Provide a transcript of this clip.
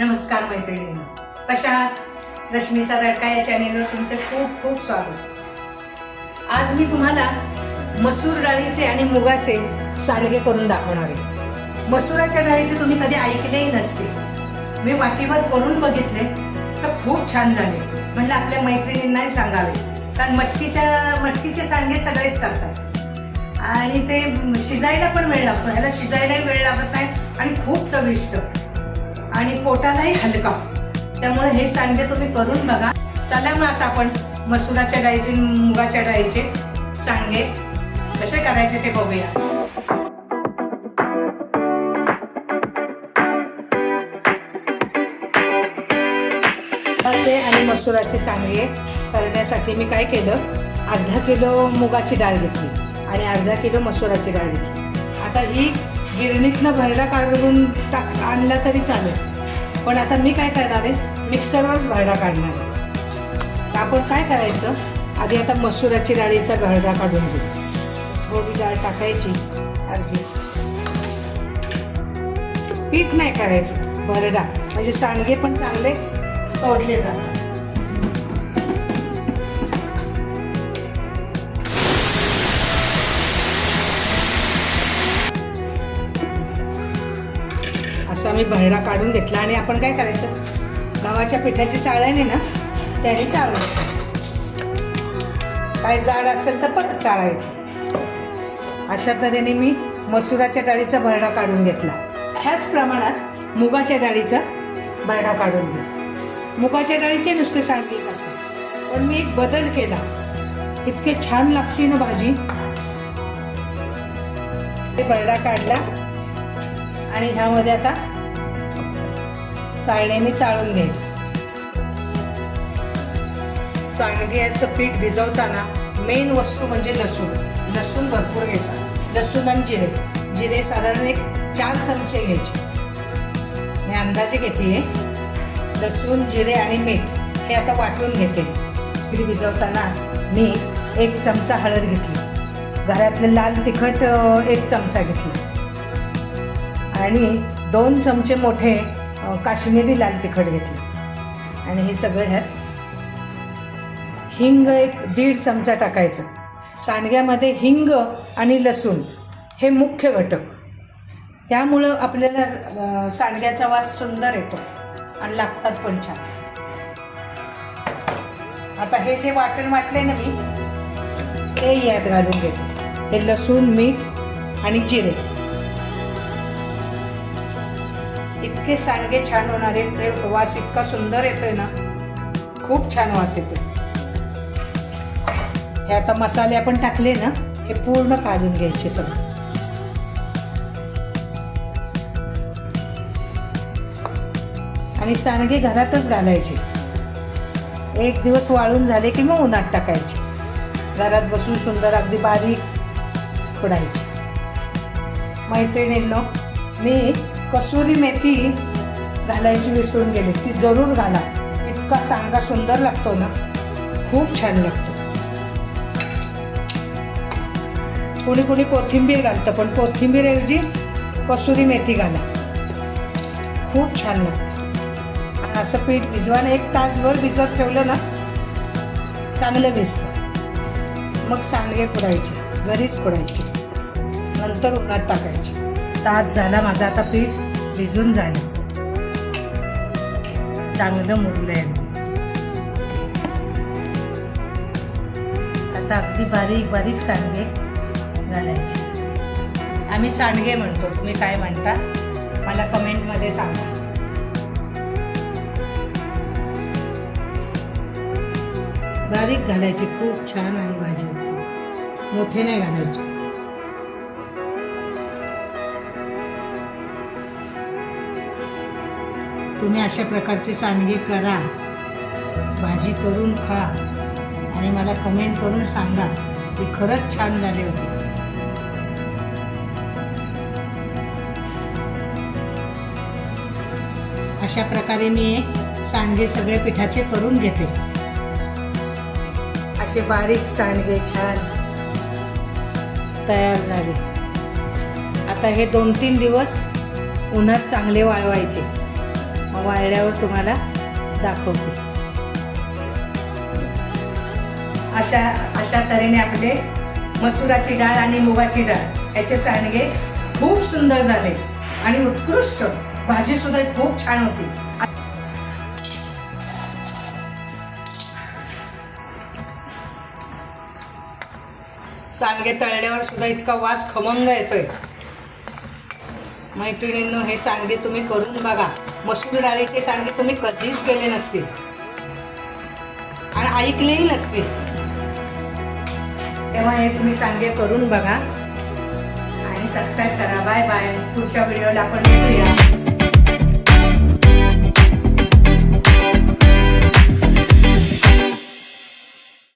नमस्कार मैत्रिणींना. कशा रश्मीचा तडका या चॅनेलवर तुमचं खूप खूप स्वागत. आज मी तुम्हाला मसूर डाळीचे आणि मुगाचे सांडगे करून दाखवणार आहे. मसुराच्या डाळीचे तुम्ही कधी ऐकलेही नसते. मी वाटीवर करून बघितले तर खूप छान झाले. म्हणलं आपल्या मैत्रिणींनाही सांगावे. कारण मटकीच्या मटकीचे सांडगे सगळेच करतात. आणि ते शिजायला पण वेळ लागतो. ह्याला शिजायलाही वेळ लागत नाही आणि खूप चविष्ट. आणि पोटालाही हलका. त्यामुळे हे सांडगे तुम्ही करून बघा. चला मग आता आपण मसुराच्या डाळीचे मुगाच्या डाळीचे सांडगे कसे करायचे ते बघूया. आणि मसुराचे सांडगे करण्यासाठी मी काय केलं? अर्धा किलो मुगाची डाळ घेतली आणि अर्धा किलो मसुराची डाळ घेतली. आता ही गिरणीतनं भरडा काढून टाक आणला तरी चालेल. पण आता मी काय करणार आहे? मिक्सरवरच भरडा काढणार आहे. आपण काय करायचं? आधी आता मसुराची डाळीचा भरडा काढून घेऊ. थोडी डाळ टाकायची अर्धी. पीठ नाही करायचं भरडा. म्हणजे सांडगे पण चांगले तोडले जातात. असा मी भरडा काढून घेतला आणि आपण काय करायचं? गव्हाच्या पिठाची चाळणी ना त्याने चाळून घ्यायचं. काय जाड असेल तर परत चाळायचं. अशा तऱ्हेने मी मसुराच्या डाळीचा भरडा काढून घेतला. ह्याच प्रमाणात मुगाच्या डाळीचा भरडा काढून घेऊ मुगाच्या डाळीचे नुसते सांडगे पण मी एक बदल केला. इतके छान लागते ना भाजी. ते भरडा काढला. आणि ह्यामध्ये आता चाळण्याने चाळून घ्यायचं. सांडग्याचं पीठ भिजवताना मेन वस्तू म्हणजे लसूण. लसूण भरपूर घ्यायचा. लसूण आणि जिरे. जिरे साधारण एक चार चमचे घ्यायचे. मी अंदाजे घेते लसूण जिरे आणि मीठ हे आता वाटून घेते. पीठ भिजवताना मी एक चमचा हळद घेतली. घरातलं लाल तिखट एक चमचा घेतली. आणि दोन चमचे मोठे काश्मीरी लाल तिखट घेतले. आणि हे सगळं ह्यात हिंग एक दीड चमचा टाकायचं. सांडग्यामध्ये हिंग आणि लसूण हे मुख्य घटक. त्यामुळं आपल्याला सांडग्याचा वास सुंदर येतो आणि लागतात पण छान. आता हे जे वाटण वाटले ना मी ते यात घालून घेते. हे लसूण मीठ आणि जिरे. इतके सांडगे छान होणार आहेत. ते वास इतका सुंदर येतोय ना. खूप छान वास येतो हे आता मसाले आपण टाकले ना हे पूर्ण काढून घ्यायचे सगळं. आणि सांडगे घरातच घालायचे. एक दिवस वाळून झाले की मग उन्हात टाकायचे. घरात बसून सुंदर अगदी बारीक खुडायचे मैत्रिणींनो मी कसुरी मेथी घालायची विसरून गेले. ती जरूर घाला. इतका सांगा सुंदर लागतो ना. खूप छान लागतो. कोणी कोणी कोथिंबीर घालतं पण कोथिंबीरऐवजी कसुरी मेथी घाला. खूप छान लागतं. आणि असं पीठ भिजवानं एक तासभर भिजत ठेवलं ना चांगलं भिजतं. मग सांडगे कुडायचे घरीच कुडायचे. नंतर उन्हात टाकायचे. तास झाला माझा आता पीठ. भिजून जाईल. चांगलं मुरलंय आता अगदी बारीक बारीक सांडगे घालायचे. आम्ही सांडगे म्हणतो तुम्ही काय म्हणता? मला कमेंटमध्ये सांगा. बारीक घालायची खूप छान आणि भाजी मोठे नाही घालायचे. तुम्ही अशा प्रकारचे सांडगे करा. भाजी करून खा. आणि मला कमेंट करून सांगा. की खरंच छान झाले होते. अशा प्रकारे मी सांडगे सगळे पिठाचे करून घेते. असे बारीक सांडगे छान तयार झाले. आता हे दोन तीन दिवस उन्हात चांगले वाळवायचे. मग वाळल्यावर तुम्हाला दाखवते. अशा अशा तऱ्हेने आपले मसुराची डाळ आणि मुगाची डाळ याचे सांडगे खूप सुंदर झाले आणि उत्कृष्ट. भाजी सुद्धा खूप छान होती. सांडगे तळल्यावर सुद्धा इतका वास खमंग येतोय. मैत्रिणींनो हे सांडगे तुम्ही करून बघा. मसूर डाळीचे सांडगे तुम्ही कधीच केले नसतील आणि ऐकलेही नसतील तेव्हा हे तुम्ही सांडगे करून बघा. आणि सबस्क्राईब करा. बाय बाय पुढच्या व्हिडिओला आपण भेटूया.